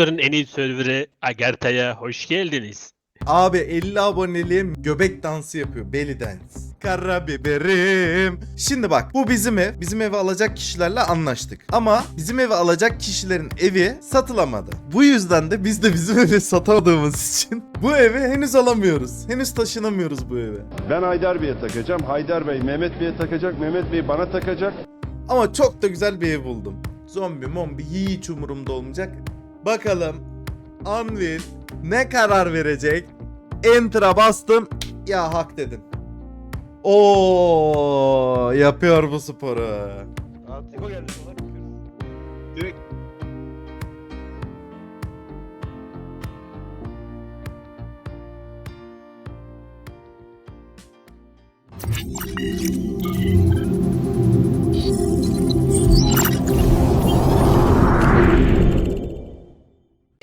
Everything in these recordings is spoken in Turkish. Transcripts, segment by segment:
Discord'un en iyi serverı Agartha'ya hoş geldiniz. Abi 50 aboneliğim göbek dansı yapıyor. Belly dance. Karabiberim. Şimdi bak bu bizim ev. Bizim evi alacak kişilerle anlaştık. Ama bizim evi alacak kişilerin evi satılamadı. Bu yüzden de biz de bizim evi satamadığımız için bu evi henüz alamıyoruz. Henüz taşınamıyoruz bu eve. Ben Haydar Bey'e takacağım. Haydar Bey Mehmet Bey'e takacak. Mehmet Bey bana takacak. Ama çok da güzel bir ev buldum. Zombi mombi hiç umurumda olmayacak. Bakalım Anvil ne karar verecek? Enter'a bastım. Ya hak dedim. Oo yapıyor bu sporu. Tiko geldi Direkt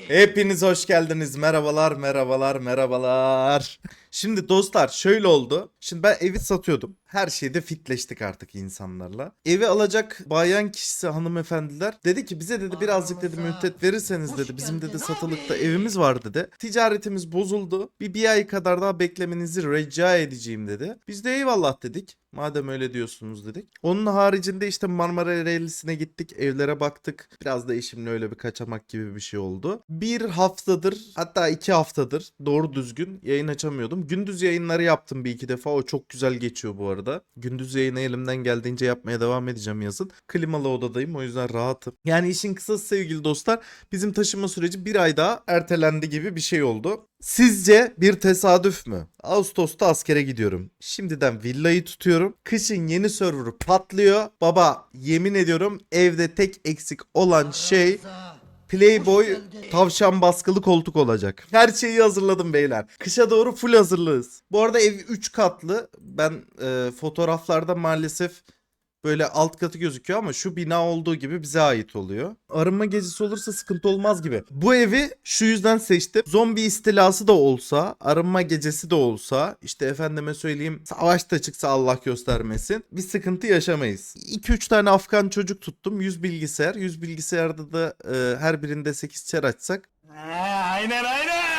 Hepiniz hoş geldiniz. Merhabalar, merhabalar, merhabalar. Şimdi dostlar şöyle oldu. Şimdi ben evi satıyordum. Her şeyde fitleştik artık insanlarla. Evi alacak bayan kişisi hanımefendiler dedi ki bize dedi birazcık dedi müddet verirseniz dedi bizim dedi satılıkta evimiz var dedi. Ticaretimiz bozuldu. Bir bir ay kadar daha beklemenizi rica edeceğim dedi. Biz de eyvallah dedik. Madem öyle diyorsunuz dedik. Onun haricinde işte Marmara Reylisine gittik. Evlere baktık. Biraz da eşimle öyle bir kaçamak gibi bir şey oldu. Bir haftadır hatta iki haftadır doğru düzgün yayın açamıyordum. Gündüz yayınları yaptım bir iki defa. O çok güzel geçiyor bu arada. Gündüz yayını elimden geldiğince yapmaya devam edeceğim yazın. Klimalı odadayım o yüzden rahatım. Yani işin kısası sevgili dostlar bizim taşınma süreci bir ay daha ertelendi gibi bir şey oldu. Sizce bir tesadüf mü? Ağustos'ta askere gidiyorum. Şimdiden villayı tutuyorum. Kışın yeni server patlıyor. Baba yemin ediyorum evde tek eksik olan şey Playboy tavşan baskılı koltuk olacak. Her şeyi hazırladım beyler. Kışa doğru full hazırlığız. Bu arada ev 3 katlı. Ben e, fotoğraflarda maalesef böyle alt katı gözüküyor ama şu bina olduğu gibi bize ait oluyor. Arınma gecesi olursa sıkıntı olmaz gibi. Bu evi şu yüzden seçtim. Zombi istilası da olsa, arınma gecesi de olsa, işte efendime söyleyeyim savaş da çıksa Allah göstermesin. Bir sıkıntı yaşamayız. 2-3 tane Afgan çocuk tuttum. 100 bilgisayar. 100 bilgisayarda da e, her birinde 8 çar açsak. Aynen aynen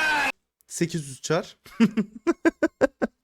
800 çar.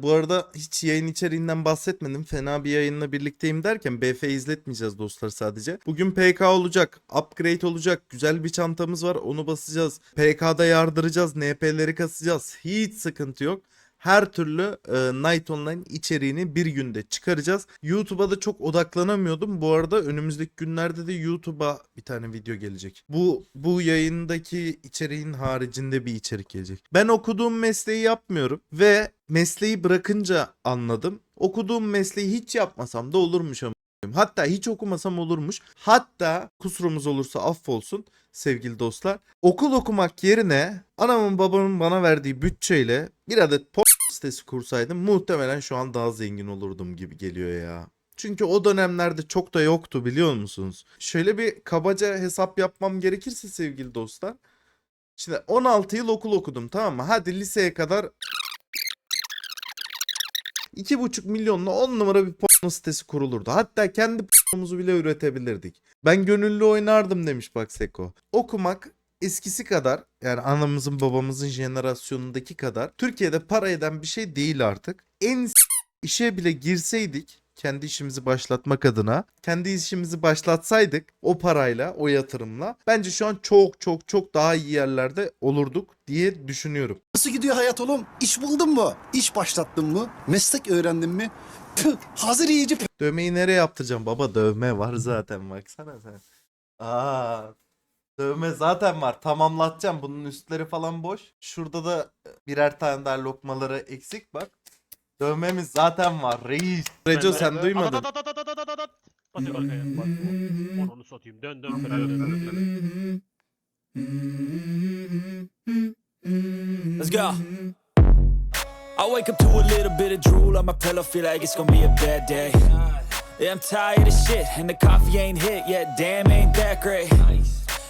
Bu arada hiç yayın içeriğinden bahsetmedim. Fena bir yayınla birlikteyim derken BF izletmeyeceğiz dostlar sadece. Bugün PK olacak, upgrade olacak, güzel bir çantamız var onu basacağız. PK'da yardıracağız, NP'leri kasacağız. Hiç sıkıntı yok. Her türlü e, Night Online içeriğini bir günde çıkaracağız. YouTube'a da çok odaklanamıyordum. Bu arada önümüzdeki günlerde de YouTube'a bir tane video gelecek. Bu bu yayındaki içeriğin haricinde bir içerik gelecek. Ben okuduğum mesleği yapmıyorum ve mesleği bırakınca anladım. Okuduğum mesleği hiç yapmasam da olurmuş ama. Hatta hiç okumasam olurmuş. Hatta kusurumuz olursa affolsun sevgili dostlar. Okul okumak yerine anamın babamın bana verdiği bütçeyle bir adet pop sitesi kursaydım muhtemelen şu an daha zengin olurdum gibi geliyor ya. Çünkü o dönemlerde çok da yoktu biliyor musunuz? Şöyle bir kabaca hesap yapmam gerekirse sevgili dostlar. Şimdi 16 yıl okul okudum tamam mı? Hadi liseye kadar 2,5 milyonla 10 numara bir porno sitesi kurulurdu. Hatta kendi pornomuzu bile üretebilirdik. Ben gönüllü oynardım demiş bak Seko. Okumak eskisi kadar yani anamızın babamızın jenerasyonundaki kadar Türkiye'de para eden bir şey değil artık. En işe bile girseydik kendi işimizi başlatmak adına kendi işimizi başlatsaydık o parayla o yatırımla bence şu an çok çok çok daha iyi yerlerde olurduk diye düşünüyorum. Nasıl gidiyor hayat oğlum? İş buldun mu? İş başlattın mı? Meslek öğrendin mi? Püh, hazır iyice Dövmeyi nereye yaptıracağım baba? Dövme var zaten baksana sen. Aa, dövme zaten var. Tamamlatacağım. Bunun üstleri falan boş. Şurada da birer tane daha lokmaları eksik bak. Dövmemiz zaten var. Reis. Reco sen duymadın. Basıyor arkaya. Bak. Onu onu satayım. Dön dön. dön, dön, dön, dön. Let's go. I wake up to a little bit of drool on my pillow, feel like it's gonna be a bad day. Yeah, I'm tired of shit, and the coffee ain't hit yet. Damn, ain't that great.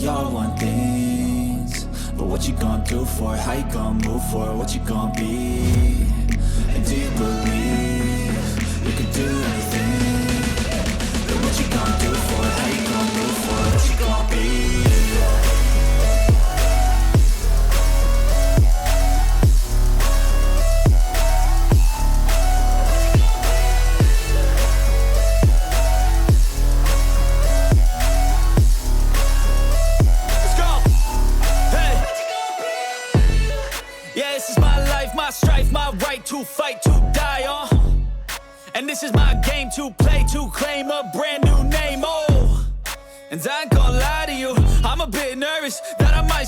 we all want things. But what you gonna do for it? How you gonna move for? What you gonna be? And do you believe you can do anything? But what you gonna do for it? How you gonna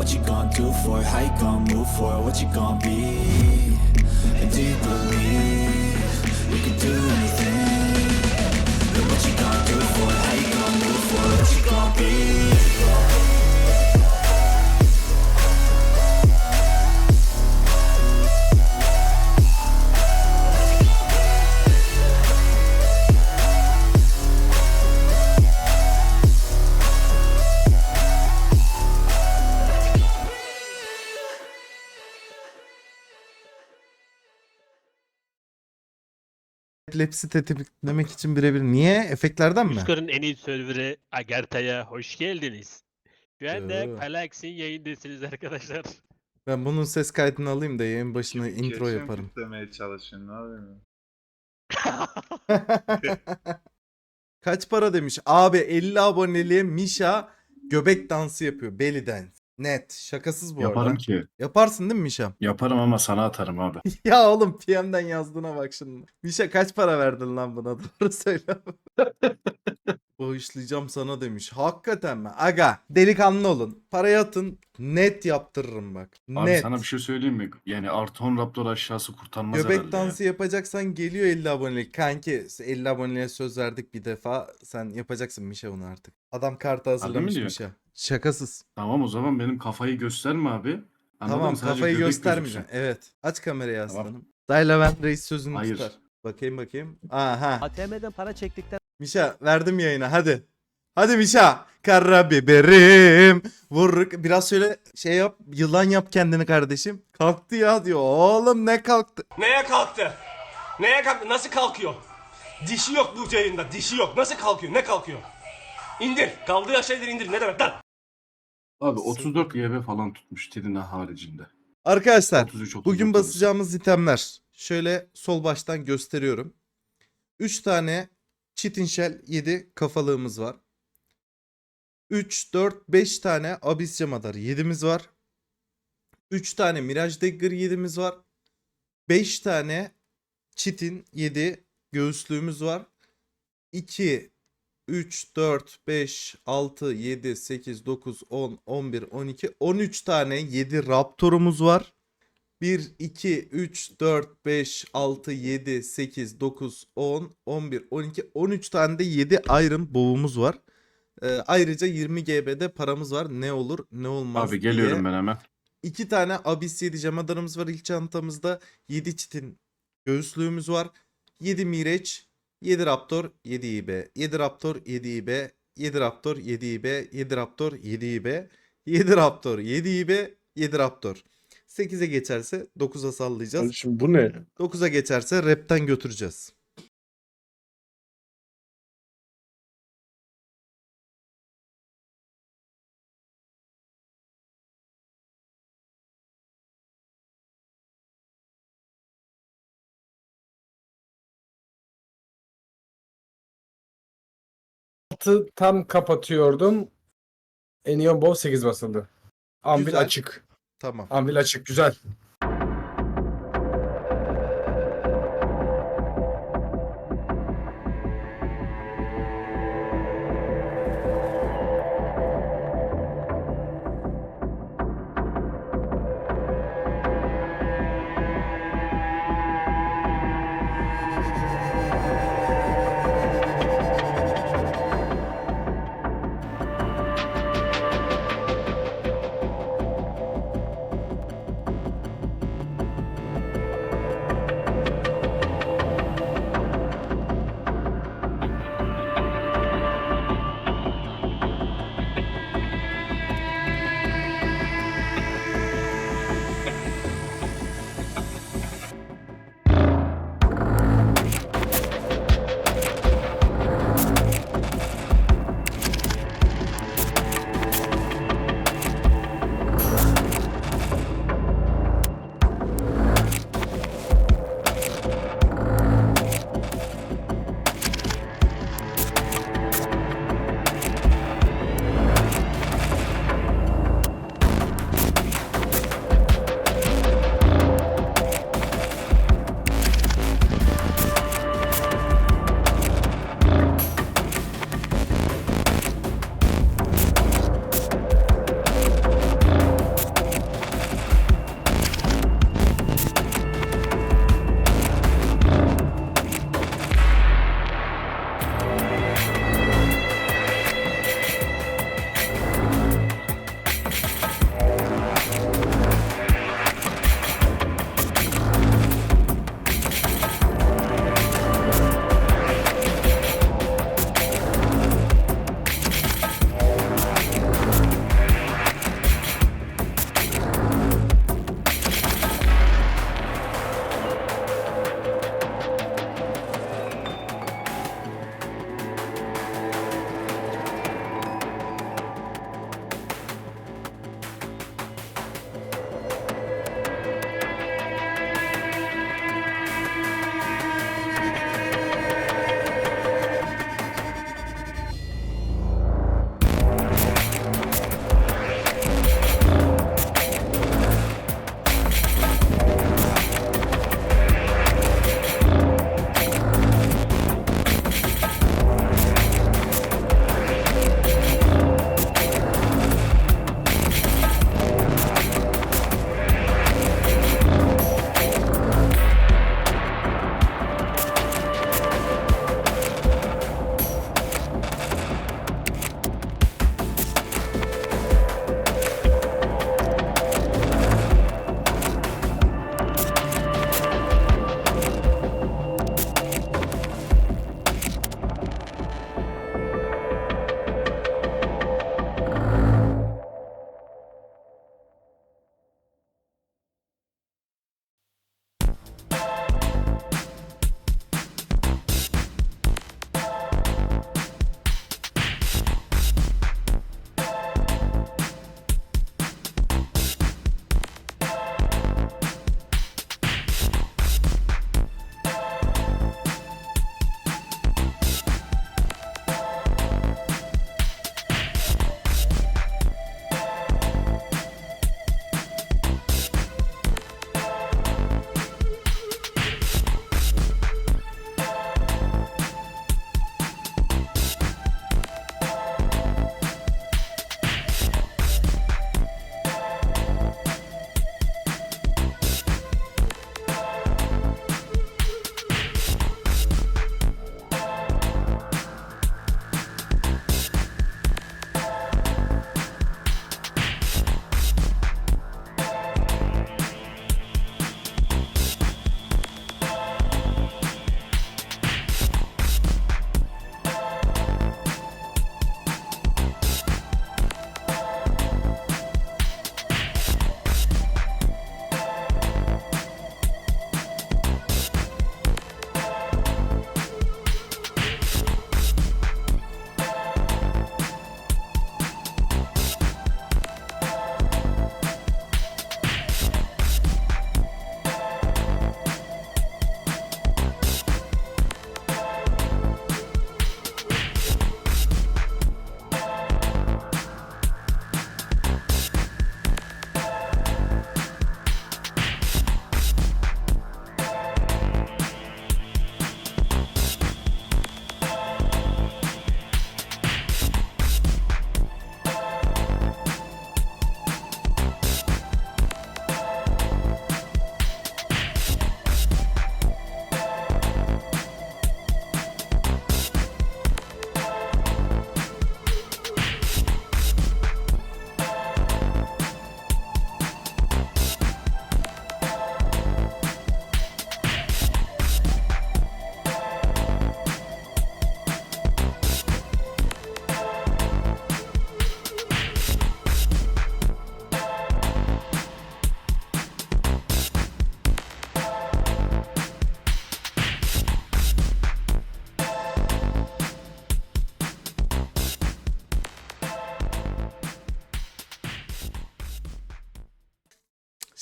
what you gonna do for it? How you gonna move for it? What you gonna be? Epilepsi tetiklemek için birebir. Niye? Efektlerden mi? Üsküdar'ın en iyi serverı Agartha'ya hoş geldiniz. Şu anda Oo. Palax'in yayındasınız arkadaşlar. Ben bunun ses kaydını alayım da yayın başına intro yaparım. Demeye çalışın ne yapayım? Kaç para demiş? Abi 50 aboneliğe Misha göbek dansı yapıyor. Belly dance. Net. Şakasız bu Yaparım arada. ki. Yaparsın değil mi Misha? Yaparım ama sana atarım abi. ya oğlum PM'den yazdığına bak şimdi. Misha kaç para verdin lan buna? Doğru söyle. Bağışlayacağım sana demiş. Hakikaten mi? Aga delikanlı olun. Parayı atın. Net yaptırırım bak. Abi Net. sana bir şey söyleyeyim mi? Yani artı 10 Raptor aşağısı kurtarmaz Göbek herhalde dansı yapacaksan geliyor 50 abonelik. Kanki 50 aboneliğe söz verdik bir defa. Sen yapacaksın Mişa onu artık. Adam kartı hazırlamış diyor? Mişa. Şakasız. Tamam o zaman benim kafayı gösterme abi. Anladın tamam mı? Sadece kafayı göbek göstermeyeceğim. gözüksün. Evet. Aç kamerayı Tamam. aslanım. Dayla Reis sözünü Hayır. tutar. Bakayım bakayım. Aha. ATM'den para çektikten Mişa verdim yayına hadi. Hadi Mişa. Karabiberim. Vur. Biraz şöyle şey yap. Yılan yap kendini kardeşim. Kalktı ya diyor. Oğlum ne kalktı? Neye kalktı? Neye kalktı? Nasıl kalkıyor? Dişi yok bu yayında. Dişi yok. Nasıl kalkıyor? Ne kalkıyor? İndir. Kaldığı şeyleri indir. Ne demek lan? Abi 34 YB falan tutmuş Trina haricinde. Arkadaşlar 33 34 Bugün basacağımız itemler. Şöyle sol baştan gösteriyorum. 3 tane Chitin Shell 7 kafalığımız var. 3, 4, 5 tane Abyss Madar 7'miz var. 3 tane Mirage Dagger 7'miz var. 5 tane Chitin 7 göğüslüğümüz var. 2, 3, 4, 5, 6, 7, 8, 9, 10, 11, 12, 13 tane 7 Raptor'umuz var. 1, 2, 3, 4, 5, 6, 7, 8, 9, 10, 11, 12, 13 tane de 7 Iron Bow'umuz var. Ee, ayrıca 20 GB'de paramız var. Ne olur ne olmaz Abi geliyorum diye. ben hemen. 2 tane Abyss 7 camadarımız var ilk çantamızda. 7 çitin göğüslüğümüz var. 7 Mireç, 7 Raptor, 7 IB. 7 Raptor, 7 IB. 7 Raptor, 7 IB. 7 Raptor, 7 IB. 7 Raptor, 7 IB. 7 Raptor. 8'e geçerse 9'a sallayacağız. Şimdi bu ne? 9'a geçerse rapten götüreceğiz. 6 tam kapatıyordum. Enion Bow 8 basıldı. Anvil Güzel. açık. Tamam. Anvil açık. Güzel.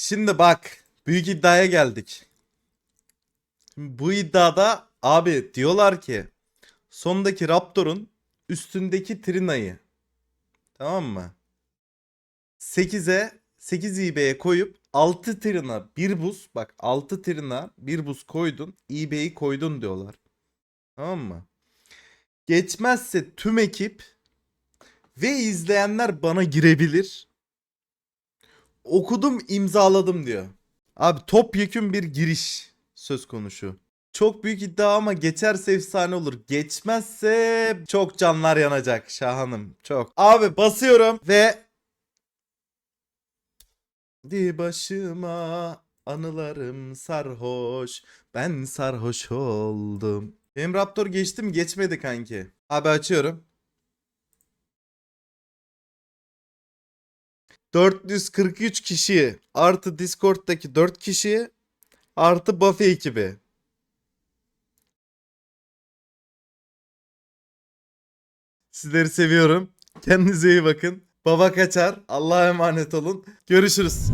Şimdi bak büyük iddiaya geldik. Şimdi bu iddiada abi diyorlar ki sondaki Raptor'un üstündeki Trina'yı tamam mı? 8'e 8 IB'ye koyup 6 Trina 1 buz bak 6 Trina 1 buz koydun IB'yi koydun diyorlar. Tamam mı? Geçmezse tüm ekip ve izleyenler bana girebilir. Okudum imzaladım diyor. Abi topyekün bir giriş söz konusu. Çok büyük iddia ama geçerse efsane olur. Geçmezse çok canlar yanacak Şahanım. Çok. Abi basıyorum ve Di başıma anılarım sarhoş. Ben sarhoş oldum. Benim Raptor geçti mi? Geçmedi kanki. Abi açıyorum. 443 kişi artı Discord'daki 4 kişi artı Buffy ekibi. Sizleri seviyorum. Kendinize iyi bakın. Baba kaçar. Allah'a emanet olun. Görüşürüz.